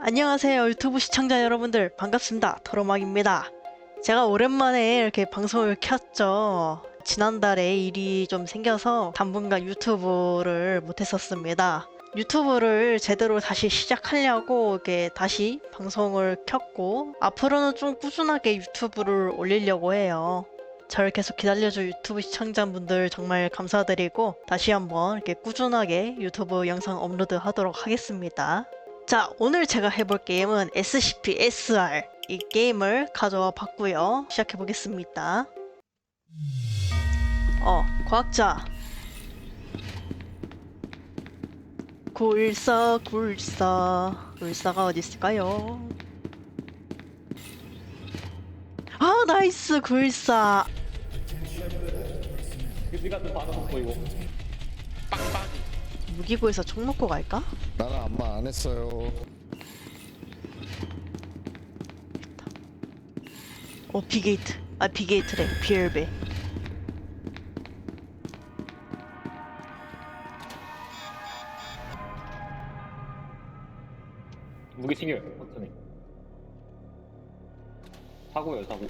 안녕하세요 유튜브 시청자 여러분들. 반갑습니다. 도로막입니다. 제가 오랜만에 이렇게 방송을 켰죠. 지난달에 일이 좀 생겨서 당분간 유튜브를 못했었습니다. 유튜브를 제대로 다시 시작하려고 이렇게 다시 방송을 켰고 앞으로는 좀 꾸준하게 유튜브를 올리려고 해요. 저를 계속 기다려준 유튜브 시청자분들 정말 감사드리고 다시 한번 이렇게 꾸준하게 유튜브 영상 업로드 하도록 하겠습니다 자, 오늘 제가 해볼 게임은 SCP-SR 이 게임을 가져와 봤고요. 시작해 보겠습니다. 어, 과학자. 굴사, 굴사. 굴사가 어디 있을까요? 아, 나이스, 굴사. 그지 같은 반응 보이고 무기고에서 총 놓고 갈까? 나는 안마 안 했어요. 어, 비게이트. 아, 비게이트래. 비엘베. 무기 챙겨요 버튼이 사고요 사고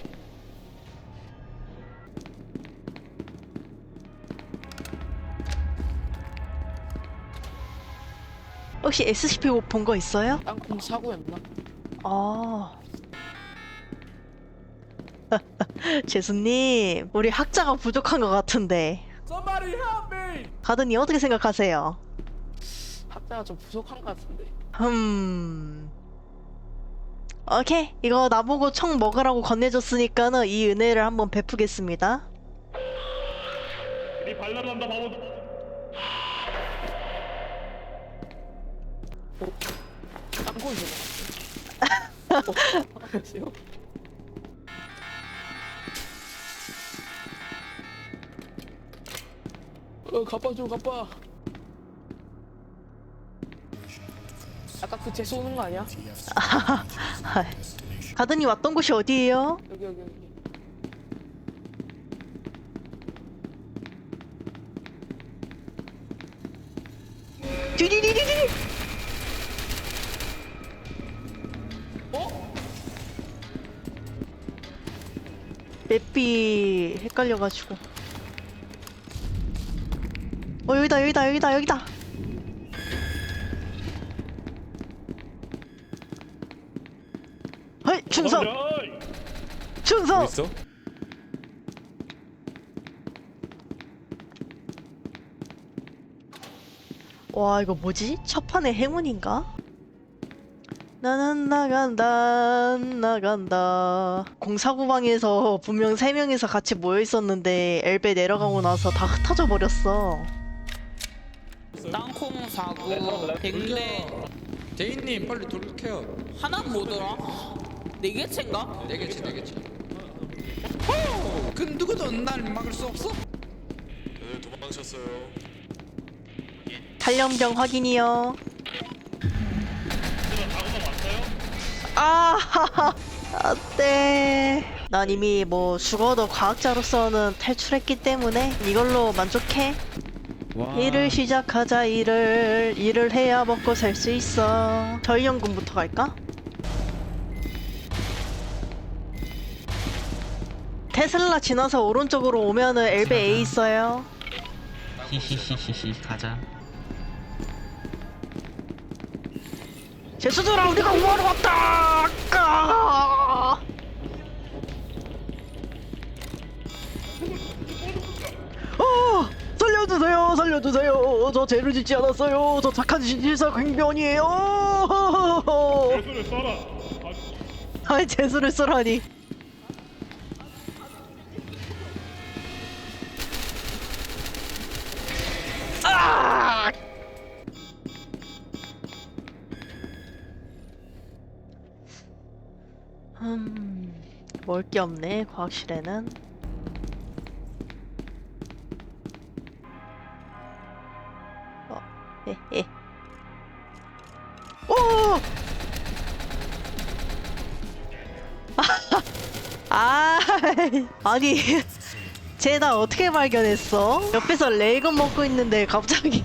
혹시 SCP 본 거 있어요? 땅콩 사고였나? 아. 재수님, 우리 학자가 부족한 것 같은데. Somebody help me! 가든이 어떻게 생각하세요? 학자가 좀 부족한 것 같은데. 흠. 오케이. 이거 나보고 총 먹으라고 건네줬으니까는 이 은혜를 한번 베푸겠습니다. 네 발랄한다 바보 땅콩이 좀. 어, 안녕하세요. 어, 가빠 좀 가빠. 아까 그 재수 오는 거 아니야? 가든이 왔던 곳이 어디예요? 여기 여기 여기. 맵비 헷갈려가지고. 어, 여기다, 여기다, 여기다, 여기다! 헐! 충성! 충성! 있어? 와 이거 뭐지? 첫 판의 행운인가? 나는 나간다 나간다 공사구방에서 분명 세 명이서 같이 모여 있었는데 엘베 내려가고 나서 다 흩어져 버렸어 땅콩 사고 백대 대인님 빨리 돌격해요. 하나 뭐더라? 네 개째인가? 네 개치 네 개치. 호! 그 누구도 날 막을 수 없어? 탈염병 확인이요 아 안돼 난 이미 뭐 죽어도 과학자로서는 탈출했기 때문에 이걸로 만족해? 일을 시작하자 일을. 일을 해야 먹고 살 수 있어. 저희 연금부터 갈까? 테슬라 지나서 오른쪽으로 오면은 엘베 A 있어요. 히히히히히 가자 제수들아 우리가 우하러 왔다! 까! 어! 살려주세요 살려주세요. 저 죄를 짓지 않았어요. 저 착한 진실사 갱변이에요. 예술을 써라. 아이 재수를 쓰라니 먹을 게 없네 과학실에는 어, 헤헤 오! 아, 아니, 쟤 나 어떻게 발견했어? 옆에서 레이건 먹고 있는데 갑자기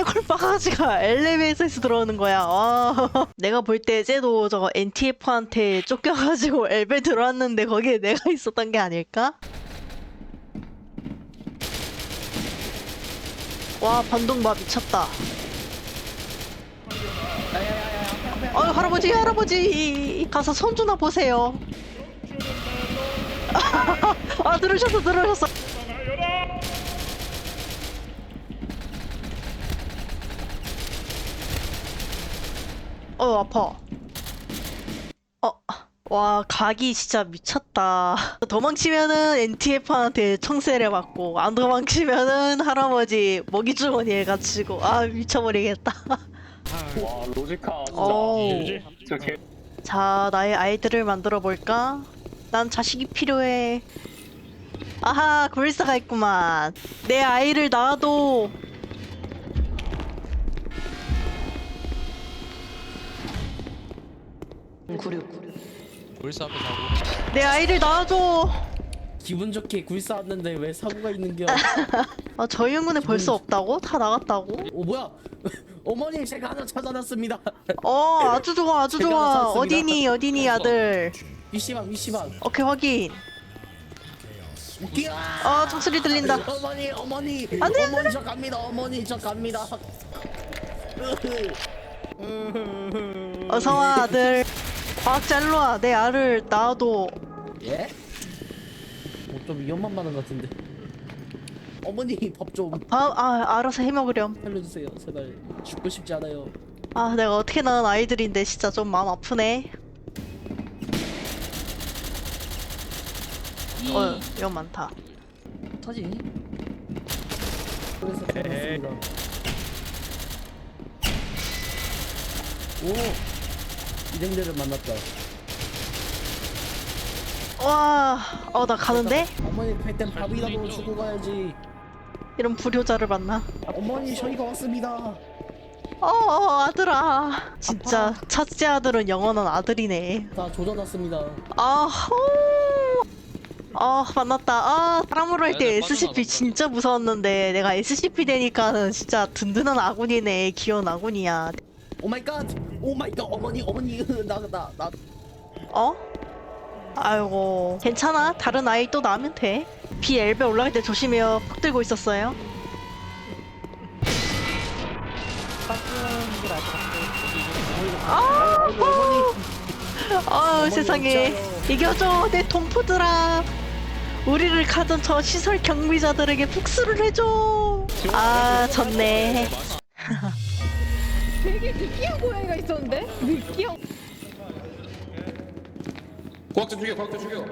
해골 바가지가 엘리베이터에서 들어오는 거야. 와. 내가 볼 때 쟤도 저거 NTF한테 쫓겨가지고 엘베 들어왔는데 거기에 내가 있었던 게 아닐까? 와 반동마 미쳤다. 어 할아버지 할아버지 가서 손주나 보세요. 아 들으셨어 들으셨어. 어 아파. 어. 와 각이 진짜 미쳤다. 도망치면은 NTF한테 청세를 받고 안 도망치면은 할아버지 먹이 주머니 해가지고 아 미쳐버리겠다. 와 로지카 진짜. 어. 자 나의 아이들을 만들어 볼까? 난 자식이 필요해. 아하 굴사가 있구만. 내 아이를 낳아도 앞에 사고. 내 아이를 낳아줘. 기분 좋게 굴 쌓았는데 왜 사고가 있는겨? 아 저희 영혼에 벌써 없다고? 다 나갔다고? 어 뭐야? 어머니 제가 하나 찾아놨습니다. 어 아주 좋아 아주 제가 좋아. 어디니 어디니 아들 위시방 위시방. 오케이 확인 끼야! 어 총소리 들린다 어머니 어머니 안 돼, 안 어머니 저 갑니다 어머니 저 갑니다. 어서와 아들 과학자 일로와 내 알을 낳아도 예? 뭐좀 위험한 말은 같은데. 어머니 밥좀 아, 아 알아서 해먹으렴 살려주세요 제발 죽고 싶지 않아요. 아 내가 어떻게 낳은 아이들인데 진짜 좀 마음 아프네 어 이건 많다 타지? 그래서. 오 이등대를 만났다. 와 어 나 가는데? 어머니 갈땐 밥이라도 주고 가야지. 이런 불효자를 만나 어머니 저희가 왔습니다. 어, 어 아들아 진짜 첫째 아들은 영원한 아들이네 다 조져놨습니다. 아, 호. 아 만났다. 아 사람으로 할때 애들 SCP. 진짜 무서웠는데 내가 SCP 되니까는 진짜 든든한 아군이네. 귀여운 아군이야. 오 마이 갓. 오 마이 갓. 어머니 어머니 나 나 나. 어? 아이고 괜찮아. 다른 아이 또 낳으면 돼. 비 엘베 올라갈 때 조심해요. 폭 들고 있었어요. 아, 아유 세상에 이겨줘 내 동포들아 우리를 가둔 저 시설 경비자들에게 복수를 해줘 아 졌네 과학자 죽여 과학자 죽여.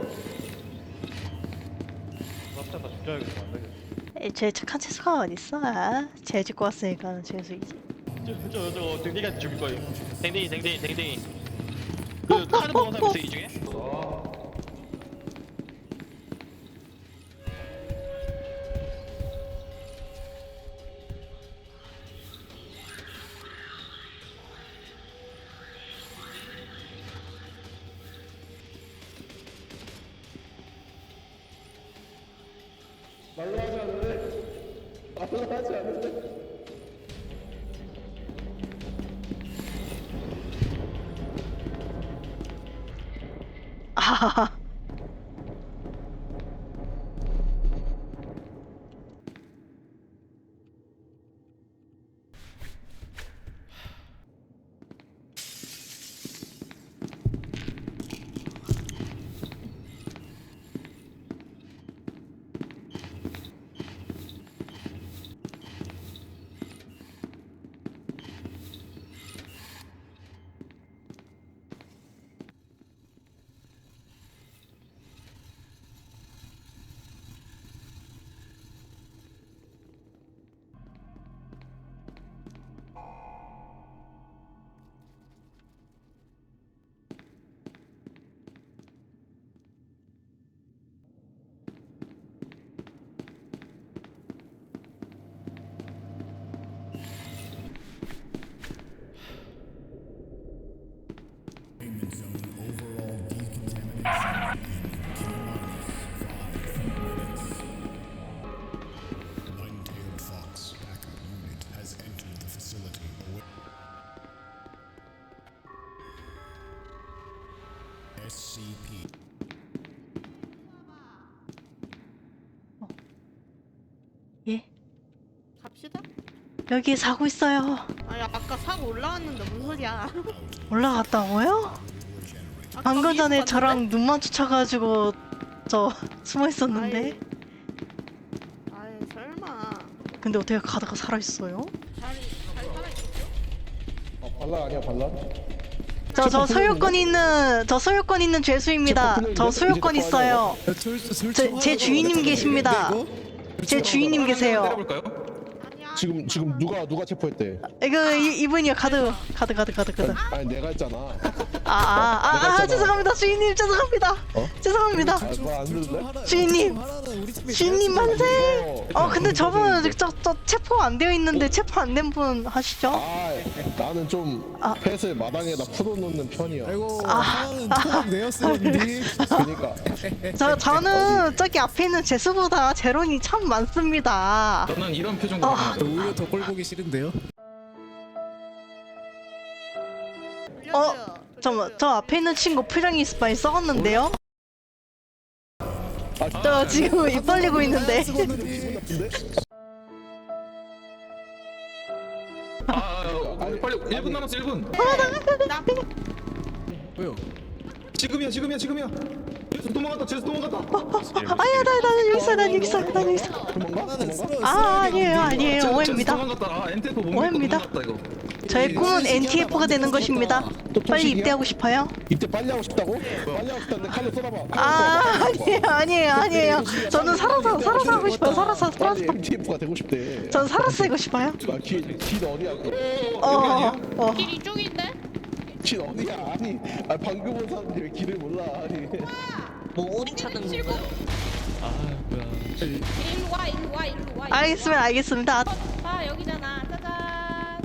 에이, 제 착한 채소가 어딨어 아, 쟤 짓고 왔으니까 죄수이지 저, 저, 댕댕이한테 죽일 거예요. 댕댕이, 댕댕이, 댕댕이. 그, 카드 사람 있어, 이 중에? 하하 Nine-tailed fox backup unit has entered 예? 갑시다. 여기 사고 있어요. 아니 아까 사고 올라왔는데 무슨 소리야? 올라갔다고요? 아까 방금 위에서 전에 봤는데? 저랑 눈 마주쳐가지고 저 숨어 있었는데. 아이, 설마. 근데 어떻게 가다가 살아있어요? 잘, 잘 살아있겠죠? 어, 발라 아니야 발라? 저, 저 소유권 있는, 저 소유권 있는 죄수입니다. 저 소유권 있어요. 제, 제 주인님 계십니다. 제 주인님 계세요. 때려볼까요? 지금 지금 누가 누가 체포했대? 이거 이, 이분이요. 카드, 카드, 카드, 카드, 카드. 아니 내가 했잖아. 아, 아, 아, 아, 죄송합니다. 주인님, 죄송합니다. 어? 죄송합니다. 듣는데? 주인님, 주인님 만세. 어, 근데 저분 저, 저 체포 안 되어 있는데 체포 안 된 분 하시죠? 아 나는 좀 아. 펫을 마당에다 풀어놓는 편이야. 아이고 하나는 토박 내었었는데 그러니까 저, 저는 저기 앞에 있는 제수보다 제론이 참 많습니다. 저는 이런 표정으로 아. 오히려 더 꼴 보기 싫은데요 어, 저, 저 앞에 있는 친구 표정이 많이 썩었는데요? 저 지금 입 벌리고 있는데. 아, 아, 빨리 1분 남았어 1분 왜요? 지금이야 지금이야 지금이야 제수 도망갔다 제수 도망갔다 아야, 나, 나 여기 있어, 나 여기 있어, 나 여기 있어. 도망가? 도망가? 아, 아니에요, 아니에요. 제수 오해입니다. 도망갔다 아 엔테포 못 오해입니다. 믿고 도망갔다 이거 저의 꿈은 NTF가 되는 것입니다. 빨리 입대하고 싶어요? 입대 빨리 하고 싶다고? 빨리 하고 싶다는데 칼로 쏘아봐. 아, 아니에요, 아니에요, 아니에요. 저는 살아서, 살아서 하고 싶어요. 살아서, 살아서. 빨리 MTF가 되고 싶대. 전 살아서 하고 싶어요. 아길 어디야? 어, 어, 어. 길 이쪽인데? 길 어디야? 아니 아 방금 온 사람들이 왜 길을 몰라? 아니. 뭐 어디 찾는 거야? 일로 와 일로 와 일로 와. 알겠습니다, 알겠습니다. 아 여기잖아. 짜잔.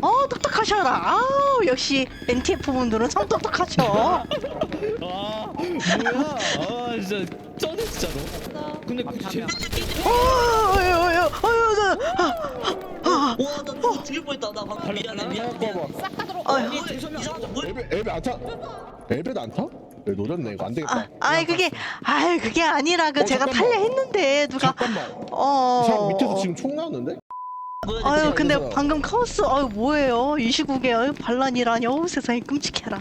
어, 똑똑하셔라. 아우, 역시 NTF 분들은 참 똑똑하셔. 아 뭐야 아 진짜 쩌네 진짜로 근데 그 제... 어, 어유, 어유, 어유, 저, 아, 와 나 죽일 뻔했다 나 방금 미안해 미안해 미안해 싹 다 들어. 아유. 이상하다 뭐 엘베 엘베 안 타? 엘베도 안 타? 왜 노렸네 이거 안 되겠다. 아, 아이 그게, 아이 그게 아니라 그 어, 제가 잠깐만. 탈려 했는데 누가, 잠깐만. 어. 이 사람 밑에서 지금 총 나왔는데? 아유 근데 그래서- 방금 카오스 아유 뭐예요 이 시국에 아유 반란이라니 어우 세상에 끔찍해라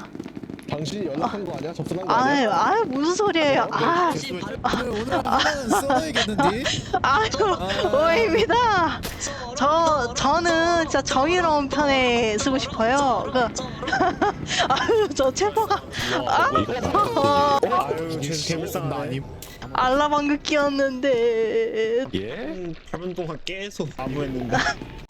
당신이 연락한 거 아니야? 접선한 거 아니야? 아유 아유 무슨 소리예요? 아 오늘 오늘 하나는 써야겠는데? 아유 오해입니다. 저 저는 진짜 정의로운 편에 쓰고 싶어요. 그 아유 저 체포가. 아 아유 개불쌍 아님. 알라방귀 끼었는데. 예? 8분 동안 계속 아무 했는데